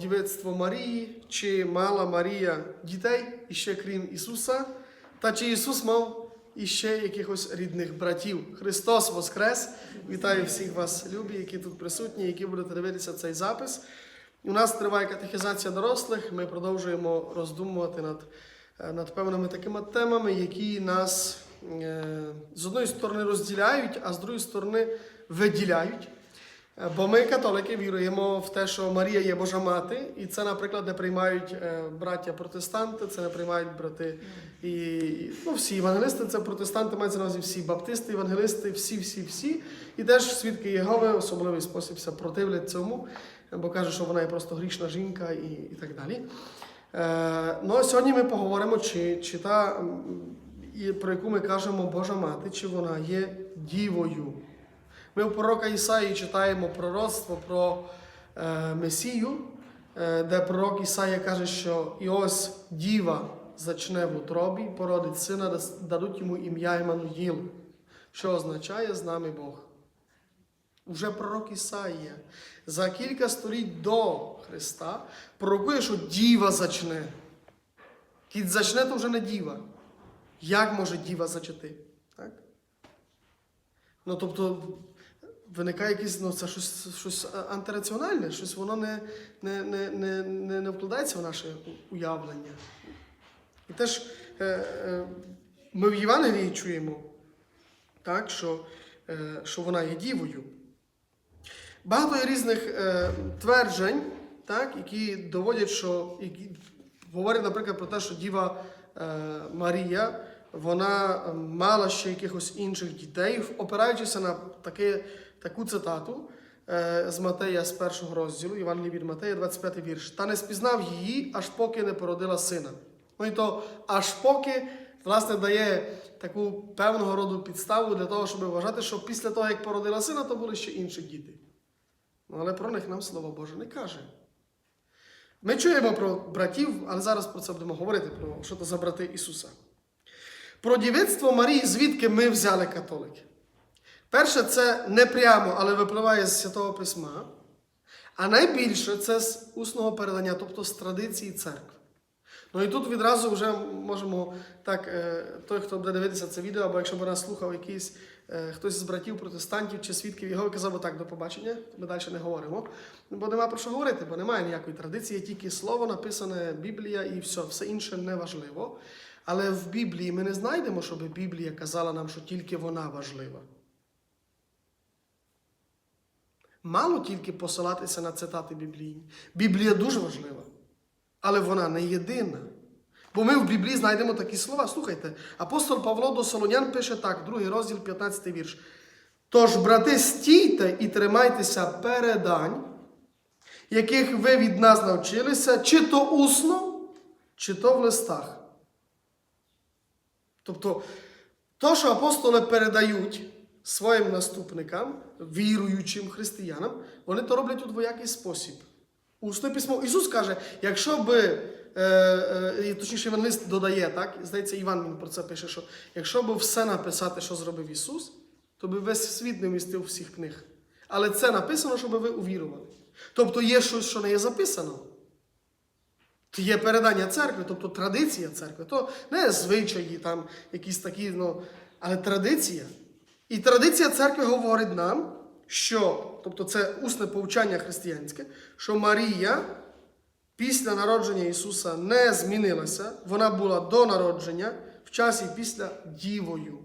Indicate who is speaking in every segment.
Speaker 1: Дівецтво Марії, чи мала Марія дітей іще крім Ісуса, та чи Ісус мав іще якихось рідних братів. Христос Воскрес! Вітаю всіх вас, любі, які тут присутні, які будете дивитися цей запис. У нас триває катехізація дорослих. Ми продовжуємо роздумувати над, е, над певними такими темами, які нас е, з одної сторони розділяють, а з другої сторони виділяють. Бо ми, католики, віруємо в те, що Марія є Божа мати, і це, наприклад, не приймають е, браття протестанти, це не приймають брати і ну, всі євангелисти, це протестанти, мається на увазі всі баптисти, євангелисти, всі, всі, всі. І теж свідки Єгови в особливий спосіб противлять цьому, бо кажуть, що вона є просто грішна жінка і, і так далі. Е, ну, сьогодні ми поговоримо, чи, чи та, про яку ми кажемо Божа мати, чи вона є дівою. Ми у пророка Ісаї читаємо пророцтво про е, Месію, е, де пророк Ісая каже, що і ось діва зачне в утробі, породить сина, дадуть йому ім'я Імануїл, що означає з нами Бог. Уже пророк Ісаїя за кілька століть до Христа пророкує, що діва зачне. Кіт зачне, то вже не діва. Як може діва зачати? Так? Ну, тобто, виникає якесь, ну, це щось, щось антираціональне, щось воно не, не, не, не, не, вкладається в наше уявлення. І теж е, е, ми в Євангелії чуємо, так, що, е, що вона є дівою. Багато є різних е, тверджень, так, які доводять, що які говорять, наприклад, про те, що Діва е, Марія вона е, мала ще якихось інших дітей, опираючися на таке, таку цитату е, з Матея з першого розділу, Євангелії від Матея, 25 вірш. Та не спізнав її, аж поки не породила сина. Ну і то аж поки, власне, дає таку певного роду підставу для того, щоб вважати, що після того, як породила сина, то були ще інші діти. Ну, але про них нам Слово Боже не каже. Ми чуємо про братів, але зараз про це будемо говорити, про що це за брати Ісуса. Про дівицтво Марії, звідки ми взяли католики. Перше, це не прямо, але випливає з Святого Письма. А найбільше це з усного передання, тобто з традиції церкви. Ну і тут відразу вже можемо так, е, той, хто буде дивитися це відео, або якщо б нас слухав якийсь е, хтось з братів протестантів чи свідків його казав би так, до побачення, ми далі не говоримо. Бо нема про що говорити, бо немає ніякої традиції, тільки слово, написане Біблія і все, все інше не важливо. Але в Біблії ми не знайдемо, щоб Біблія казала нам, що тільки вона важлива. Мало тільки посилатися на цитати біблійні. Біблія дуже важлива, але вона не єдина. Бо ми в Біблії знайдемо такі слова. Слухайте, апостол Павло до Солонян пише так, другий розділ, 15 вірш. Тож, брати, стійте і тримайтеся передань, яких ви від нас навчилися, чи то усно, чи то в листах. Тобто, то, що апостоли передають своїм наступникам, віруючим християнам, вони то роблять у двоякий спосіб. Усне письмо. Ісус каже, якщо би, е, е, точніше, Євангелист додає, так, здається, Іван він про це пише, що якщо би все написати, що зробив Ісус, то би весь світ не вмістив всіх книг. Але це написано, щоб ви увірували. Тобто є щось, що не є записано. Є передання церкви, тобто традиція церкви. То не звичаї, там якісь такі, ну, але традиція. І традиція церкви говорить нам, що, тобто це усне повчання християнське, що Марія після народження Ісуса не змінилася, вона була до народження в часі після дівою.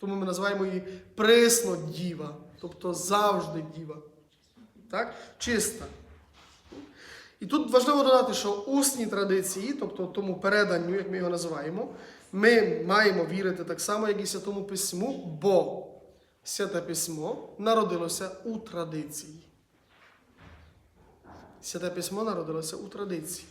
Speaker 1: Тому ми називаємо її присно діва, тобто завжди діва. Так? Чиста. І тут важливо додати, що усні традиції, тобто тому переданню, як ми його називаємо, ми маємо вірити так само, як і Святому Письму, бо Святе Письмо народилося у традиції. Святе Письмо народилося у традиції,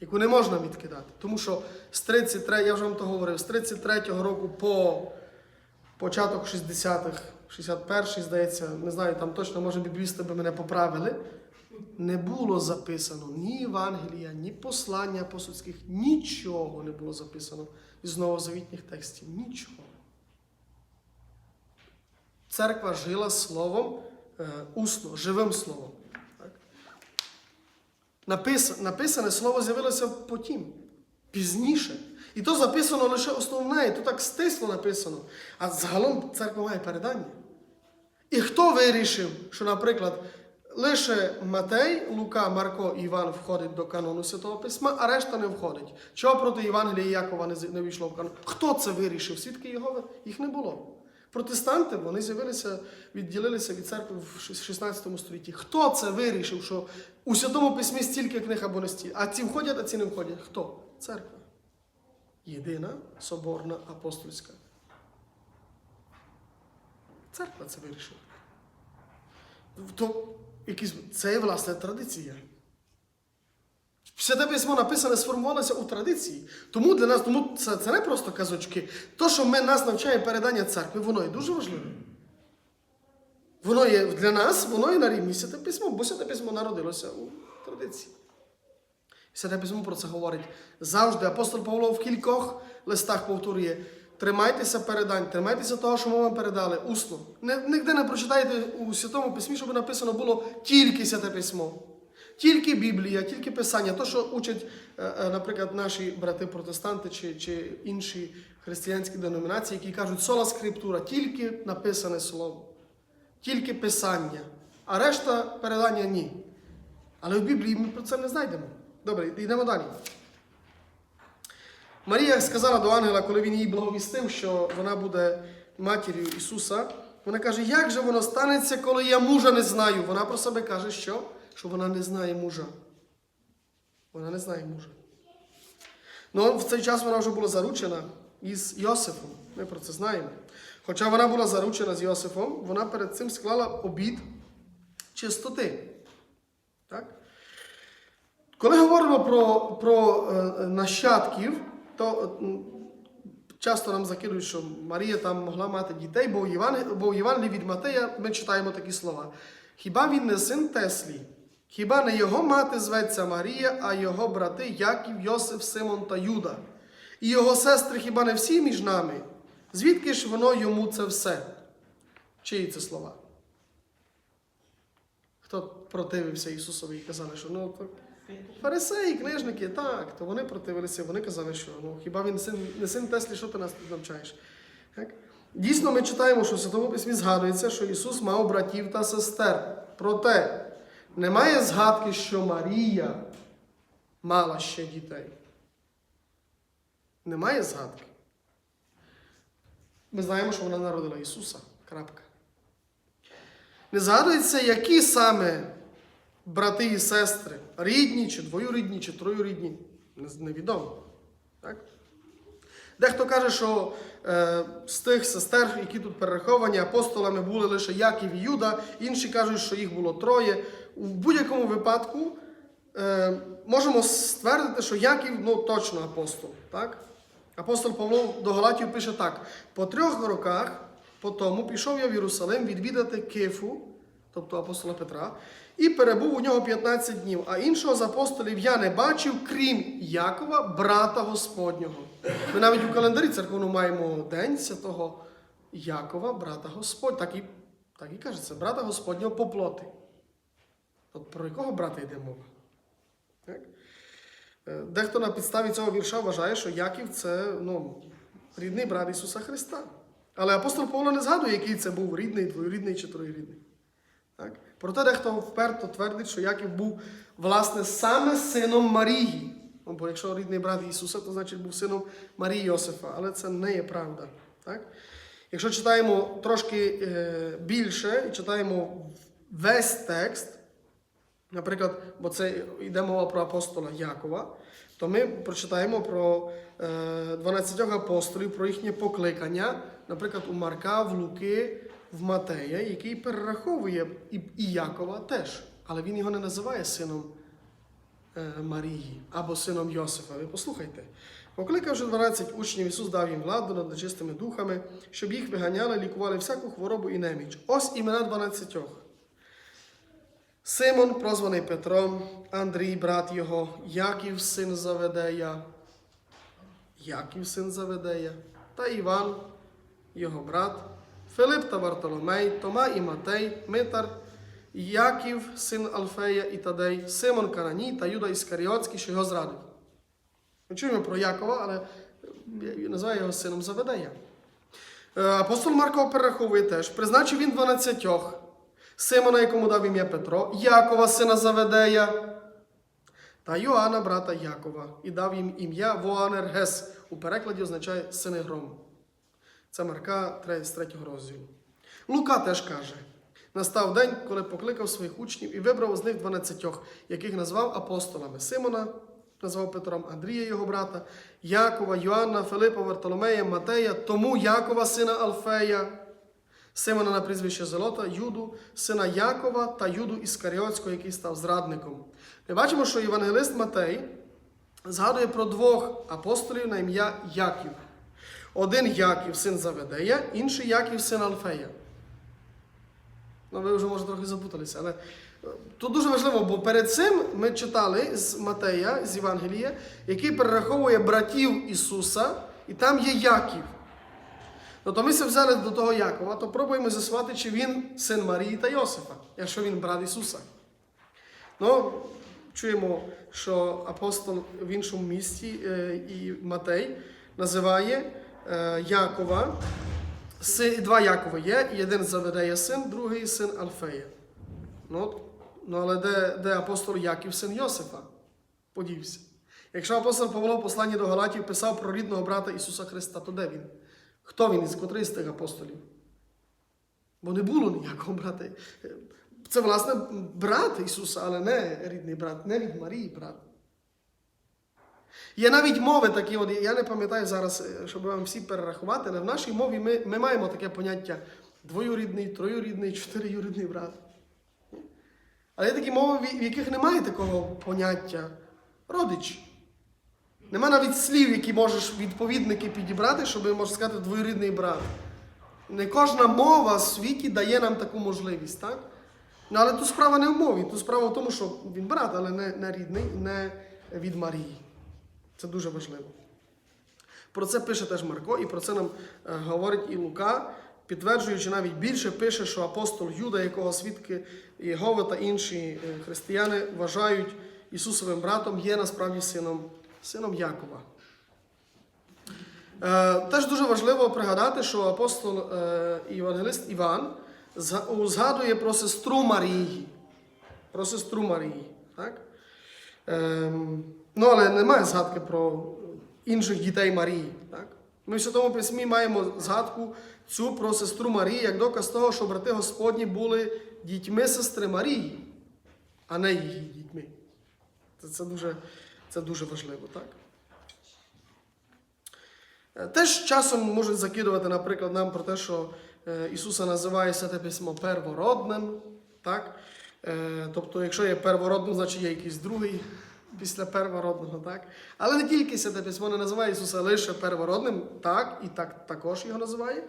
Speaker 1: яку не можна відкидати. Тому що з 33, я вже вам то говорив, з 33-го року по початок 60-х, 61-й, здається, не знаю, там точно, може, біблісти би мене поправили. Не було записано ні Євангелія, ні послання апостольських, нічого не було записано із новозавітніх текстів. Нічого. Церква жила словом е, усно, живим словом. Написане слово з'явилося потім, пізніше. І то записано лише основне, і то так стисло написано. А загалом церква має передання. І хто вирішив, що, наприклад, лише Матей, Лука, Марко і Іван входять до канону Святого Письма, а решта не входить. Чого проти Євангелія Якова не, війшло в канон? Хто це вирішив? Свідки Єгови? Їх не було. Протестанти вони з'явилися, відділилися від церкви в 16 столітті. Хто це вирішив, що у Святому Письмі стільки книг або не стільки? А ці входять, а ці не входять? Хто? Церква. Єдина, соборна, апостольська. Церква це вирішила. То це є власне традиція. Святе письмо написане, сформувалося у традиції. Тому для нас тому це, це не просто казочки. То, що ми нас навчає передання церкви, воно є дуже важливе. Воно є для нас, воно є на рівні святе письмо, бо святе письмо народилося у традиції. Святе письмо про це говорить завжди. Апостол Павло в кількох листах повторює: тримайтеся передань, тримайтеся того, що ми вам передали, усно. Не, ніде не прочитайте у Святому Письмі, щоб написано було тільки святе письмо. Тільки Біблія, тільки Писання, то, що учать, е, е, наприклад, наші брати-протестанти чи, чи інші християнські деномінації, які кажуть сола скриптура, тільки написане слово, тільки Писання, а решта передання ні. Але в Біблії ми про це не знайдемо. Добре, йдемо далі. Марія сказала до ангела, коли він їй благовістив, що вона буде матір'ю Ісуса. Вона каже, як же воно станеться, коли я мужа не знаю? Вона про себе каже, що? Що вона не знає мужа. Вона не знає мужа. Ну, в цей час вона вже була заручена із Йосифом. Ми про це знаємо. Хоча вона була заручена з Йосифом, вона перед цим склала обід чистоти. Так? Коли говоримо про, про е, нащадків, то часто нам закидують, що Марія там могла мати дітей, бо у Євангелії, бо у Євангелії від Матея ми читаємо такі слова. Хіба він не син Теслі? Хіба не його мати зветься Марія, а його брати Яків, Йосиф, Симон та Юда? І його сестри хіба не всі між нами? Звідки ж воно йому це все? Чиї це слова? Хто противився Ісусові і казали, що ну то фарисеї, книжники, так, то вони противилися, вони казали, що ну хіба він син, не син Теслі, що ти нас тут навчаєш? Так? Дійсно, ми читаємо, що в Святому Письмі згадується, що Ісус мав братів та сестер. Проте немає згадки, що Марія мала ще дітей. Немає згадки. Ми знаємо, що вона народила Ісуса. Крапка. Не згадується, які саме брати і сестри, рідні, чи двоюрідні, чи троюрідні, невідомо. Так? Дехто каже, що е, з тих сестер, які тут перераховані, апостолами були лише Яків і Юда, інші кажуть, що їх було троє. У будь-якому випадку е, можемо ствердити, що Яків ну, точно апостол. Так? Апостол Павло до Галатів пише так: по трьох роках по тому пішов я в Єрусалим відвідати Кифу, тобто апостола Петра, і перебув у нього 15 днів. А іншого з апостолів я не бачив, крім Якова, брата Господнього. Ми навіть у календарі церковному маємо День святого Якова, брата Господь. Так і, так і кажеться, брата Господнього по плоти. От про якого брата йде мова? Так? Е, Дехто на підставі цього вірша вважає, що Яків це ну, рідний брат Ісуса Христа. Але апостол Павло не згадує, який це був рідний, двоюрідний чи троюрідний. Так? Проте дехто вперто твердить, що Яків був, власне, саме сином Марії. Ну, бо якщо рідний брат Ісуса, то значить був сином Марії Йосифа. Але це не є правда. Так? Якщо читаємо трошки е, більше і читаємо весь текст, Наприклад, бо це йде мова про апостола Якова, то ми прочитаємо про е, 12 апостолів, про їхнє покликання, наприклад, у Марка, в Луки, в Матея, який перераховує і, Якова теж. Але він його не називає сином е, Марії або сином Йосифа. Ви послухайте. Покликавши 12 учнів, Ісус дав їм владу над нечистими духами, щоб їх виганяли, лікували всяку хворобу і неміч. Ось імена 12. Симон, прозваний Петром, Андрій, брат його, Яків, син Заведея, Яків, син Заведея, та Іван, його брат, Филип та Вартоломей, Тома і Матей, Митар, Яків, син Алфея і Тадей, Симон Кананій та Юда Іскаріотський, що його зрадив. Ми чуємо про Якова, але називає його сином Заведея. Е, Апостол Марко перераховує теж. Призначив він дванадцятьох, Симона, якому дав ім'я Петро, Якова, сина Заведея, та Йоанна, брата Якова, і дав їм ім'я Воанергес. У перекладі означає сини грому. Це Марка 3, з 3 розділу. Лука теж каже: настав день, коли покликав своїх учнів і вибрав з них дванадцятьох, яких назвав апостолами Симона, назвав Петром Андрія, його брата, Якова, Йоанна, Филипа, Вартоломея, Матея, тому Якова, сина Алфея, Симона на прізвище Зелота, Юду, сина Якова та Юду Іскаріотського, який став зрадником. Ми бачимо, що євангелист Матей згадує про двох апостолів на ім'я Яків. Один Яків, син Заведея, інший Яків, син Алфея. Ну, ви вже може трохи запуталися, але е, тут дуже важливо, бо перед цим ми читали з Матея, з Євангелія, який перераховує братів Ісуса, і там є Яків. Ну, то ми се взяли до того Якова, то пробуємо з'ясувати, чи він син Марії та Йосифа, якщо він брат Ісуса. Ну, чуємо, що апостол в іншому місті е, і Матей називає Якова. Два Якова є, один Заведея син, другий син Алфея. Ну, ну але де, де апостол Яків, син Йосифа? Подівся. Якщо апостол Павло в посланні до Галатів писав про рідного брата Ісуса Христа, то де він? Хто він із котрий з тих апостолів? Бо не було ніякого брата. Це, власне, брат Ісуса, але не рідний брат, не від Марії брат. Є навіть мови такі, от, я не пам'ятаю зараз, е, щоб вам всі перерахувати, але в нашій мові ми, ми маємо таке поняття двоюрідний, троюрідний, чотириюрідний брат. Але є такі мови, в яких немає такого поняття родич. Нема навіть слів, які можеш відповідники підібрати, щоб можна сказати двоюрідний брат. Не кожна мова в світі дає нам таку можливість, так? Ну, але тут справа не в мові, тут справа в тому, що він брат, але не, не рідний, не від Марії. Це дуже важливо. Про це пише теж Марко, і про це нам е, говорить і Лука, підтверджуючи навіть більше, пише, що апостол Юда, якого свідки Єгови та інші е, християни вважають Ісусовим братом, є насправді сином, сином Якова. Е, Теж дуже важливо пригадати, що апостол і євангелист Іван згадує про сестру Марії. Про сестру Марії. Так? Ну, але немає згадки про інших дітей Марії. Так? Ми в Святому Письмі маємо згадку цю про сестру Марії як доказ того, що брати Господні були дітьми сестри Марії, а не її дітьми. Це, це, дуже, це дуже важливо, так? Е, Теж часом можуть закидувати, наприклад, нам про те, що е, Ісуса називає Святе Письмо первородним. Так? Е, Тобто, якщо є первородним, значить є якийсь другий після первородного. Так? Але не тільки Письмо не називає Ісуса лише первородним, так, і так також його називає,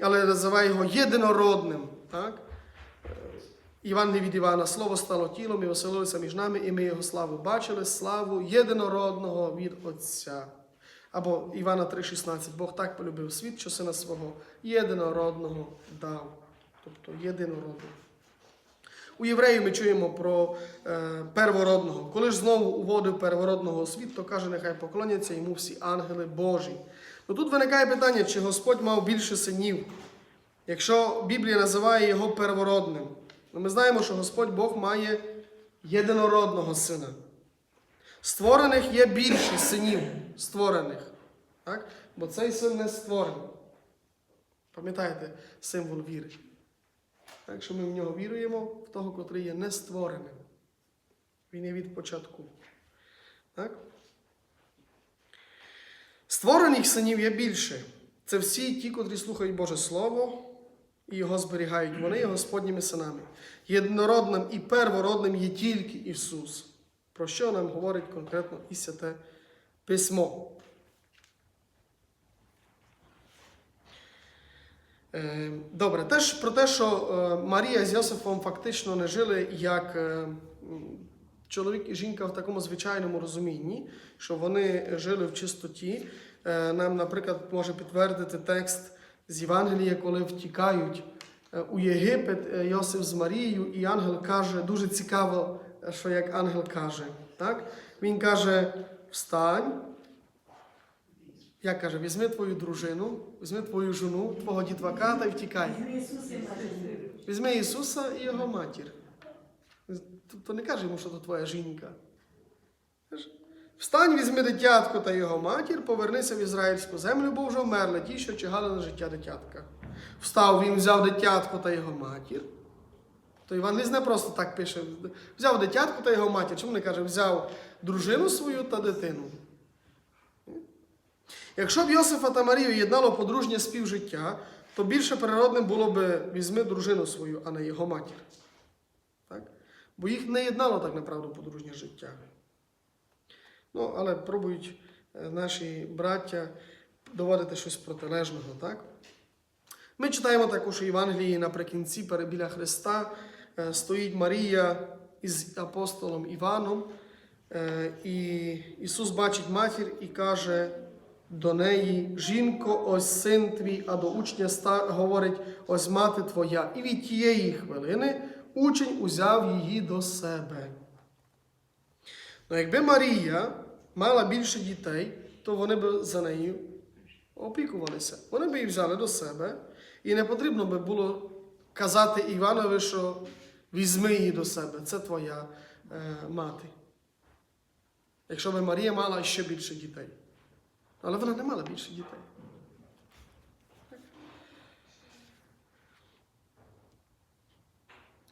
Speaker 1: але називає його єдинородним. Так? Е, Іван не від Івана, слово стало тілом і оселилося між нами, і ми його славу бачили, славу єдинородного від Отця. Або Івана 3,16. Бог так полюбив світ, що сина свого єдинородного дав. Тобто єдинородного. У євреїв ми чуємо про е, первородного. Коли ж знову уводив первородного світ, то каже, нехай поклоняться йому всі ангели Божі. Ну тут виникає питання, чи Господь мав більше синів, якщо Біблія називає його первородним. Ну, ми знаємо, що Господь Бог має єдинородного сина. Створених є більше синів створених. Так? Бо цей син не створений. Пам'ятаєте символ віри. Так що ми в нього віруємо, в того, котрий є не створеним. Він є від початку. Так? Створених синів є більше. Це всі ті, котрі слухають Боже Слово і його зберігають. Вони є Господніми синами. Єдинородним і первородним є тільки Ісус. Про що нам говорить конкретно і святе письмо? Добре, теж про те, що е, Марія з Йосифом фактично не жили як е, чоловік і жінка в такому звичайному розумінні, що вони жили в чистоті. Е, Нам, наприклад, може підтвердити текст з Євангелія, коли втікають е, у Єгипет е, Йосиф з Марією, і ангел каже, дуже цікаво, е, що як ангел каже. Так? Він каже: встань. Як каже, візьми твою дружину, візьми твою жону, твого дітвака та й втікай. Візьми Ісуса і його матір. Тобто не каже йому, що це твоя жінка. Встань, візьми дитятко та його матір, повернися в ізраїльську землю, бо вже вмерли ті, що чигали на життя дитятка. Встав, він взяв дитятко та його матір. То Іван не просто так пише: взяв дитятко та його матір. Чому не каже, взяв дружину свою та дитину? Якщо б Йосифа та Марію єднало подружнє співжиття, то більше природним було б візьми дружину свою, а не його матір. Так? Бо їх не єднало так направду подружнє життя. Ну, але пробують е, наші браття доводити щось протилежного. Так? Ми читаємо також у Євангелії наприкінці пере- біля Христа е, стоїть Марія із апостолом Іваном, е, і Ісус бачить матір і каже до неї: Жінко, ось син твій, а до учня ста- говорить, ось мати твоя. І від тієї хвилини учень узяв її до себе. Ну, якби Марія мала більше дітей, то вони б за нею опікувалися. Вони б її взяли до себе, і не потрібно би було казати Іванові, що візьми її до себе, це твоя е, мати. Якщо б Марія мала ще більше дітей. Але вона не мала більше дітей.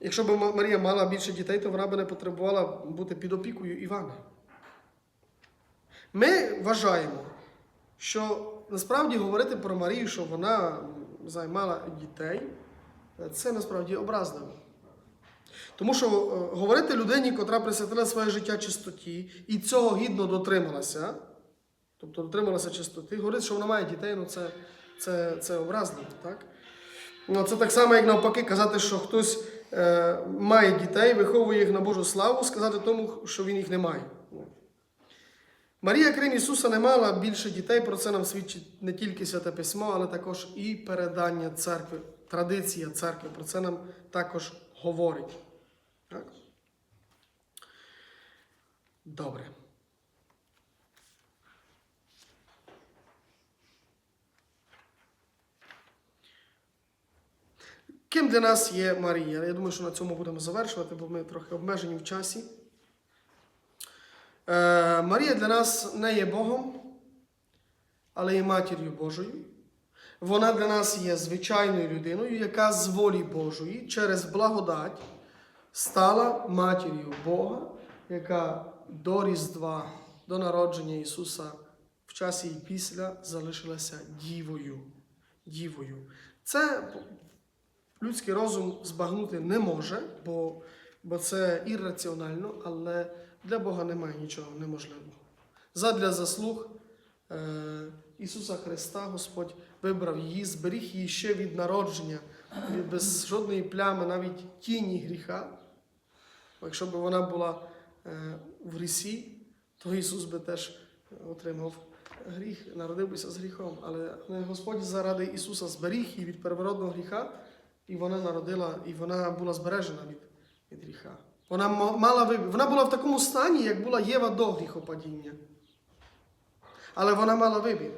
Speaker 1: Якщо б Марія мала більше дітей, то вона б не потребувала бути під опікою Івана. Ми вважаємо, що насправді говорити про Марію, що вона м, не знаю, мала дітей, це насправді образливо. Тому що говорити людині, котра присвятила своє життя чистоті і цього гідно дотрималася, тобто дотрималася чистоти, говорити, що вона має дітей, ну це, це, це образливо. Так? Ну, це так само, як навпаки, казати, що хтось е, має дітей, виховує їх на Божу славу, сказати тому, що він їх не має. Марія, крім Ісуса, не мала більше дітей, про це нам свідчить не тільки Святе Письмо, але також і передання церкви, традиція церкви. Про це нам також говорить. Так? Добре. Ким для нас є Марія? Я думаю, що на цьому будемо завершувати, бо ми трохи обмежені в часі. Е, Марія для нас не є Богом, але є матір'ю Божою. Вона для нас є звичайною людиною, яка з волі Божої через благодать стала матір'ю Бога, яка до Різдва, до народження Ісуса в часі і після залишилася дівою. дівою. Це людський розум збагнути не може, бо, бо це ірраціонально, але для Бога немає нічого неможливого. Задля заслуг е, Ісуса Христа Господь вибрав її, зберіг її ще від народження, без жодної плями, навіть тіні гріха. Якщо б вона була е, в грісі, то Ісус би теж отримав гріх, народився з гріхом. Але Господь заради Ісуса зберіг її від первородного гріха, і вона народила, і вона була збережена від, від гріха. Вона мала вибір. Вона була в такому стані, як була Єва до гріхопадіння. Але вона мала вибір.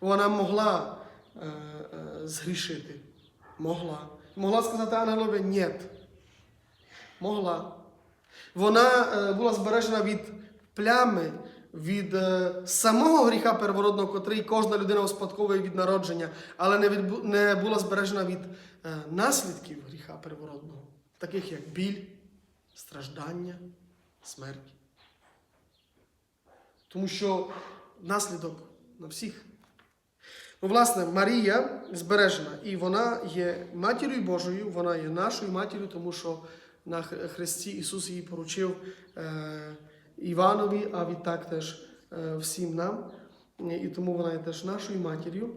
Speaker 1: Вона могла е, е, згрішити. Могла. Могла сказати ангелові ні. Могла. Вона е, була збережена від плями, від е, самого гріха первородного, котрий кожна людина успадковує від народження, але не, від, не була збережена від е, наслідків гріха первородного, таких як біль, страждання, смерть. Тому що наслідок на всіх. Ну, власне, Марія збережена, і вона є матір'ю Божою, вона є нашою матір'ю, тому що на Христі Ісус її поручив е, Іванові, а відтак теж е, всім нам. І тому вона є теж нашою матір'ю,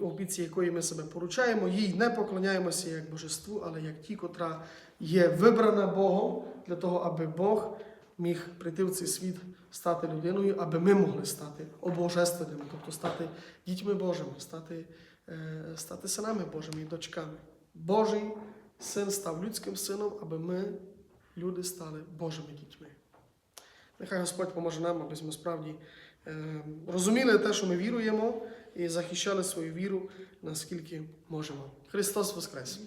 Speaker 1: опіці якої ми себе поручаємо. Їй не поклоняємося як божеству, але як ті, котра є вибрана Богом для того, аби Бог міг прийти в цей світ, стати людиною, аби ми могли стати обожественними, тобто стати дітьми Божими, стати е, стати синами Божими і дочками. Божий син став людським сином, аби ми, люди, стали Божими дітьми. Нехай Господь поможе нам, аби ми справді е, розуміли те, що ми віруємо, і захищали свою віру наскільки можемо. Христос Воскрес!